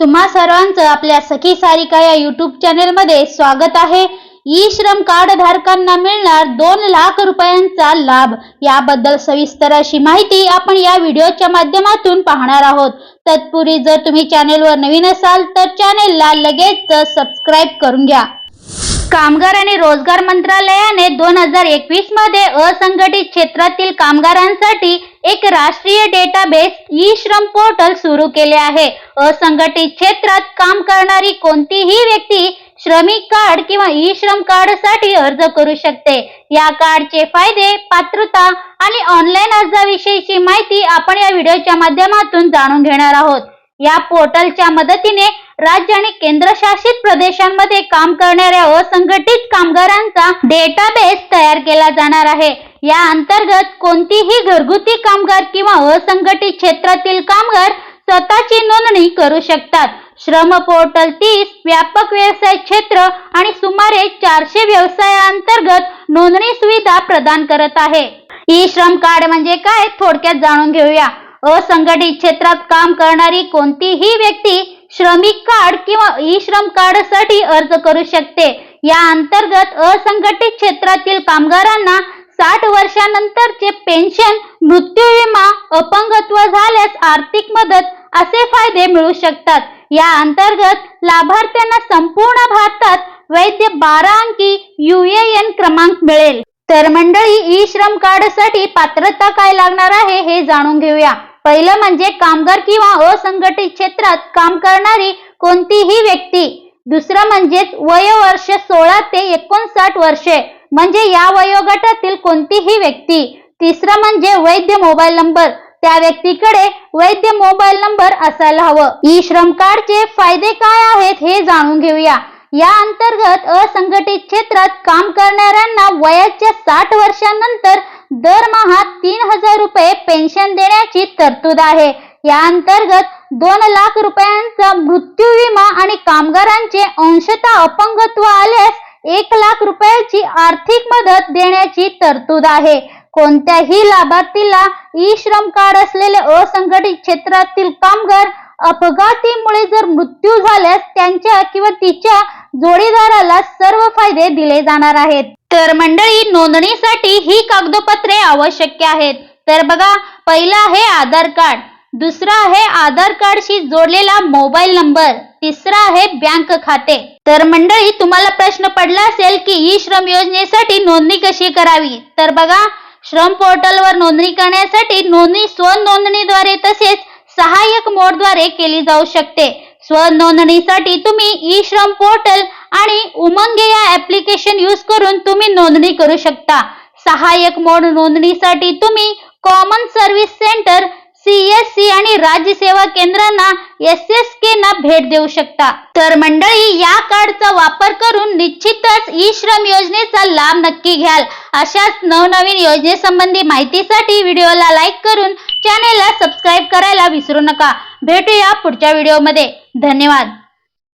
तुम्हा सर्वांचं आपल्या सखी सारिका या युट्यूब चॅनेलमध्ये स्वागत आहे. ई श्रम कार्ड धारकांना मिळणार दोन लाख रुपयांचा लाभ. याबद्दल सविस्तर अशी माहिती आपण या व्हिडिओच्या माध्यमातून पाहणार आहोत. तत्पूर्वी जर तुम्ही चॅनेलवर नवीन असाल तर चॅनेलला लगेच सबस्क्राईब करून घ्या. कामगार आणि रोजगार मंत्रालयाने दोन हजार एकवीसमध्ये असंघटित क्षेत्रातील कामगारांसाठी एक राष्ट्रीय डेटाबेस ई श्रम पोर्टल सुरू केले आहे. असंघटित क्षेत्रात काम करणारी कोणतीही व्यक्ती श्रमिक कार्ड किंवा ई श्रम कार्डसाठी अर्ज करू शकते. या कार्डचे फायदे पात्रता आणि ऑनलाईन अर्जाविषयीची माहिती आपण या व्हिडिओच्या माध्यमातून जाणून घेणार आहोत. या पोर्टलच्या मदतीने राज्य आणि केंद्रशासित प्रदेशांमध्ये काम करणाऱ्या असंघटित कामगारांचा डेटाबेस तयार केला जाणार आहे. या अंतर्गत कोणतीही घरगुती कामगार किंवा असंघटित क्षेत्रातील कामगार स्वतःची नोंदणी करू शकतात. श्रम पोर्टल तीस व्यापक व्यवसाय क्षेत्र आणि सुमारे चारशे व्यवसायांतर्गत नोंदणी सुविधा प्रदान करत आहे. ई श्रम कार्ड म्हणजे काय? थोडक्यात जाणून घेऊया. असंघटित क्षेत्रात काम करणारी कोणतीही व्यक्ती श्रमिक कार्ड किंवा ई श्रम कार्डसाठी अर्ज करू शकते. या अंतर्गत असंघटित क्षेत्रातील कामगारांना साठ वर्षानंतरचे पेन्शन मृत्यू विमा अपंगत्व झाल्यास आर्थिक मदत असे फायदे मिळू शकतात. या अंतर्गत लाभार्थ्यांना संपूर्ण भारतात वैद्य बारा अंकी युएएन क्रमांक मिळेल. तर मंडळी ई श्रम कार्डसाठी पात्रता काय लागणार आहे हे जाणून घेऊया. पहिलं म्हणजे कामगार किंवा असंघटित क्षेत्रात काम करणारी कोणतीही व्यक्ती. दुसरं म्हणजेच वयोवर्ष सोळा ते एकोणसाठ वर्षे म्हणजे या वयोगटातील कोणतीही व्यक्ती. तिसरं म्हणजे वैद्य मोबाईल नंबर. त्या व्यक्तीकडे वैद्य मोबाईल नंबर असायला हवं. ई श्रम कार्डचे फायदे काय आहेत हे जाणून घेऊया. या अंतर्गत असंघटित क्षेत्रात काम करणाऱ्यांना वयाच्या साठ वर्षांनंतर दरमहा तीन हजार रुपये पेन्शन देण्याची तरतूद आहे. या अंतर्गत दोन लाख रुपयांचा मृत्यू विमा आणि कामगारांचे अंशतः अपंगत्व आल्यास एक लाख रुपयाची आर्थिक मदत देण्याची तरतूद आहे. कोणत्याही लाभार्थीला ई श्रम कार्ड असलेले असंघटित क्षेत्रातील कामगार अपघातीमुळे जर मृत्यू झाल्यास त्यांच्या किंवा तिच्या जोडीदाराला सर्व फायदे दिले जाणार आहेत. तर मंडळी नोंदणीसाठी ही कागदपत्रे आवश्यक आहेत. तर बघा पहिलं आहे आधार कार्ड. दुसरा आहे आधार कार्डशी जोडलेला मोबाईल नंबर. तिसरा आहे बँक खाते. तर मंडळी तुम्हाला प्रश्न पडला असेल की ई श्रम योजनेसाठी नोंदणी कशी करावी? तर बघा श्रम पोर्टलवर नोंदणी करण्यासाठी नोंदणी स्वनोंदणीद्वारे तसेच सहाय्यक मोडद्वारे केली जाऊ शकते. स्वनोंदणीसाठी तुम्ही ई श्रम पोर्टल आणि उमंग या ऍप्लिकेशन यूज करून तुम्ही नोंदणी करू शकता. सहाय्यक मोड नोंदणीसाठी तुम्ही कॉमन सर्व्हिस सेंटर सीएससी आणि राज्य सेवा केंद्रांना एस एस के ना भेट देऊ शकता. तर मंडळी या कार्डचा वापर करून निश्चितच ई श्रम योजनेचा लाभ नक्की घ्याल. अशाच नवनवीन योजनेसंबंधी माहितीसाठी व्हिडिओला लाईक करून चॅनेलला सबस्क्राईब करायला विसरू नका. भेटूया पुढच्या व्हिडिओमध्ये धन्यवाद.